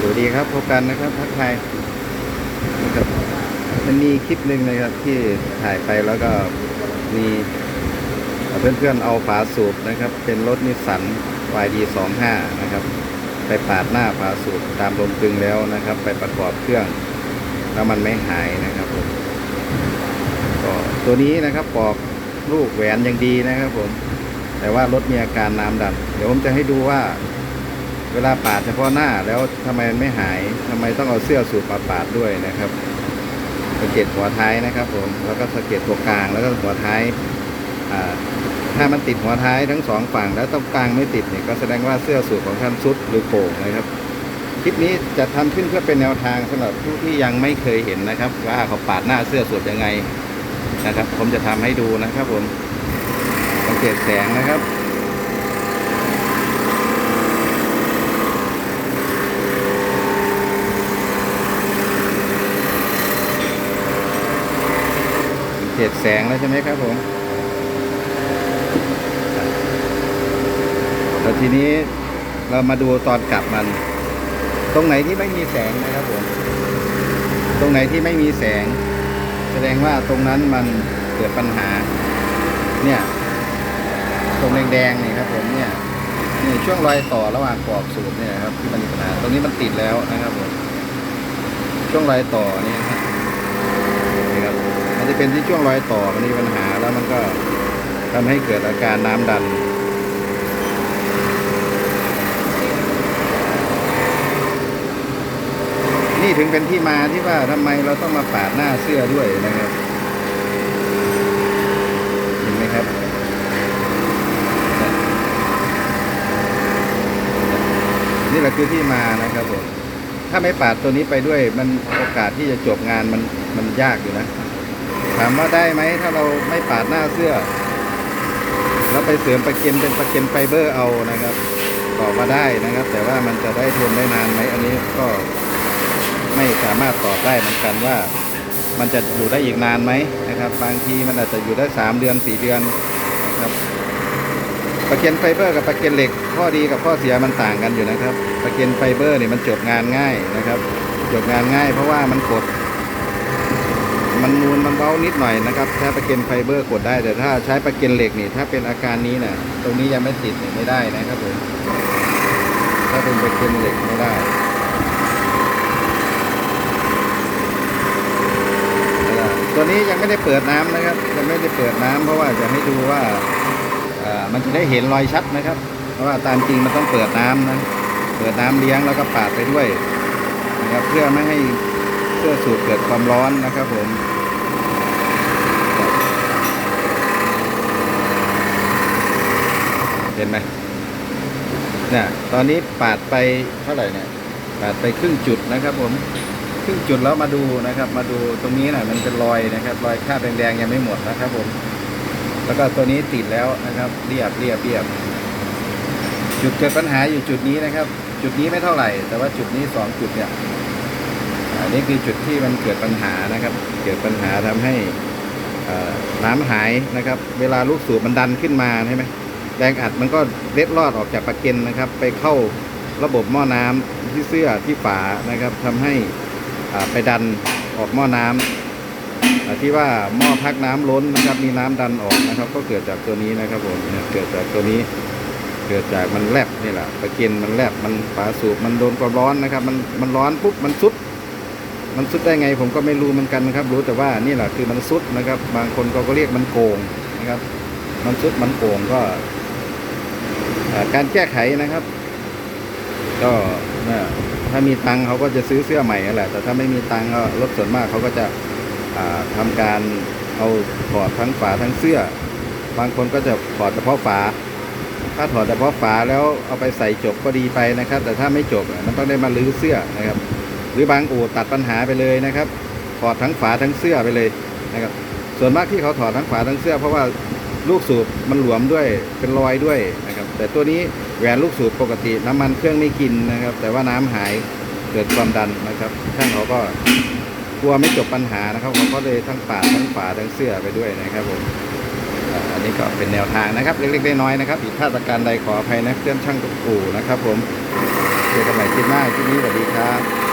สวัสดีครับพบกันนะครับทักทายนะครับมันมีคลิปหนึ่งนะครับที่ถ่ายไปแล้วก็มีเพื่อนๆเอาฝาสูบนะครับ เป็นรถนิสสัน YD25 นะครับ ไปปาดหน้าฝาสูบตามลมกลึงแล้วนะครับ ไปประกอบเครื่อง แล้วมันไม่หายนะครับผมก็ตัวนี้นะครับปอกลูกแหวนยังดีนะครับผม แต่ว่ารถมีอาการน้ำดันเดี๋ยวผมจะให้ดูว่า เวลาปาดเฉพาะหน้าแล้วทำไมมันไม่หายทำไมต้องเอาเสื้อสูบมาปาดด้วยนะครับสังเกตหัวท้ายนะครับผมแล้วก็สังเกตตัวกลางแล้วก็หัวท้ายถ้ามันติดหัวท้ายทั้งสองฝั่งแล้วตรงกลางไม่ติดเนี่ยก็แสดงว่าเสื้อสูบของท่านซุดหรือโป่งนะครับคลิปนี้จะทำขึ้นเพื่อเป็นแนวทางสำหรับผู้ที่ยังไม่เคยเห็นนะครับ ว่าเขาปาดหน้าเสื้อสูบยังไงนะครับ ผมจะทำให้ดูนะครับผมสังเกตแสงนะครับ เห็ดแสงแล้วใช่ไหมครับผมแล้วทีนี้เรามาดูตอนกลับมัน ตรงไหนที่ไม่มีแสงนะครับผม ตรงไหนที่ไม่มีแสง แสดงว่าตรงนั้นมันเกิดปัญหา เนี่ย ตรงแดงๆนี่ครับผมเนี่ยนี่ช่วงรอยต่อระหว่างกรอบสูบเนี่ยครับที่มันมีปัญหา ตรงนี้มันติดแล้วนะครับผม ช่วงรอยต่อเนี่ยครับนี่ครับมันจะ เป็นที่ช่วงรอยต่อมันมีปัญหาแล้วมันก็ทำให้เกิดอาการน้ำดัน นี่ถึงเป็นที่มาที่ว่าทำไมเราต้องมาปาดหน้าเสื้อด้วยนะครับเห็นไหมครับนี่แหละคือที่มานะครับผมถ้าไม่ปาดตัวนี้ไปด้วยมันโอกาสที่จะจบงานมันมันยากอยู่นะ ถามว่าได้ไหมถ้าเราไม่ปาดหน้าเสื้อ แล้วไปเสริมประเก็นเป็นประเก็นไฟเบอร์เอานะครับตอบมาได้นะครับ แต่ว่ามันจะได้ทนได้นานไหมอันนี้ก็ไม่สามารถตอบได้เหมือนกันว่า มันจะอยู่ได้อีกนานไหมนะครับ บางทีมันอาจจะอยู่ได้สามเดือนสี่เดือนนะครับประเก็นไฟเบอร์กับประเก็นเหล็ก ข้อดีกับข้อเสียมันต่างกันอยู่นะครับ ประเก็นไฟเบอร์เนี่ยมันจบงานง่ายนะครับ จบงานง่ายเพราะว่ามันกด มันนูนมันเบานิดหน่อยนะครับใช้ประเก็นไฟเบอร์กดได้ แต่ถ้าใช้ประเก็นเหล็กนี่ถ้าเป็นอาการนี้นะตรงนี้ยังไม่ติดนี่ไม่ได้นะครับผมถ้าเป็นประเก็นเหล็กไม่ได้ตัวนี้ยังไม่ได้เปิดน้ำนะครับยังไม่ได้เปิดน้ำเพราะว่าจะให้ดูว่าอ่ามันจะได้เห็นรอยชัดนะครับ เพราะว่าตามจริงมันต้องเปิดน้ำนะเปิดน้ำเลี้ยงแล้วก็ปาดไปด้วยนะครับเพื่อไม่ให้ เสื้อสูบเกิดความร้อนนะครับผมเห็นไหมเนี่ยตอนนี้ปาดไปเท่าไหร่เนี่ยปาดไปครึ่งจุดนะครับผมครึ่งจุดแล้วมาดูนะครับ มาดูตรงนี้หน่อยมันเป็นรอยนะครับ รอยคราบแดงๆยังไม่หมดนะครับผม แล้วก็ตัวนี้ติดแล้วนะครับ เรียบเรียบเรียบจุดเกิดปัญหาอยู่จุดนี้นะครับ จุดนี้ไม่เท่าไหร่ แต่ว่าจุดนี้สองจุดเนี่ย อันนี้คือจุดที่มันเกิดปัญหานะครับ เกิดปัญหาทำให้น้ำหายนะครับ เวลาลูกสูบมันดันขึ้นมาใช่ไหมแรงอัดมันก็เล็ดลอดออกจากปากเก็นนะครับ ไปเข้าระบบหม้อน้ำที่เสื้อที่ฝานะครับทำให้ไปดันออกหม้อน้ำอาที่ว่าหม้อพักน้ำล้นนะครับ มีน้ำดันออกนะครับ ก็เกิดจากตัวนี้นะครับผมเนี่ยเกิดจากตัวนี้เกิดจากมันแลบนี่แหละตะเกียนมันแลบมันฝาสูบมันโดนความร้อนนะครับ มันมันร้อนปุ๊บมันซุด มันซุดได้ไงผมก็ไม่รู้เหมือนกันนะครับ รู้แต่ว่านี่แหละคือมันซุดนะครับ บางคนเขาก็เรียกมันโกงนะครับ มันซุดมันโกงก็การแก้ไขนะครับ ก็ถ้ามีตังเขาก็จะซื้อเสื้อใหม่แหละ แต่ถ้าไม่มีตังก็รถส่วนมากเขาก็จะอ่าทำการเอาถอดทั้งฝาทั้งเสื้อ บางคนก็จะถอดเฉพาะฝา ถ้าถอดเฉพาะฝาแล้วเอาไปใส่จบก็ดีไปนะครับ แต่ถ้าไม่จบมันต้องได้มาลื้อเสื้อนะครับ รือบางอู่ตัดปัญหาไปเลยนะครับ ถอดทั้งฝาทั้งเสื้อไปเลยนะครับ ส่วนมากที่เขาถอดทั้งฝาทั้งเสื้อ เพราะว่าลูกสูบมันหลวมด้วยเป็นรอยด้วยนะครับ แต่ตัวนี้แหวนลูกสูบปกติน้ำมันเครื่องไม่กินนะครับ แต่ว่าน้ำหายเกิดความดันนะครับช่างเขาก็กลัวไม่จบปัญหานะครับเขาก็เลยทั้งปาดทั้งฝาทั้งเสื้อไปด้วยนะครับผมอันนี้ก็เป็นแนวทางนะครับ เล็กๆน้อยๆนะครับผิดพลาดประการใดขออภัยนะเพื่อนช่างกับกู่นะครับ ผมเจอกันใหม่คลิปหน้าคลิปนี้สวัสดีครับ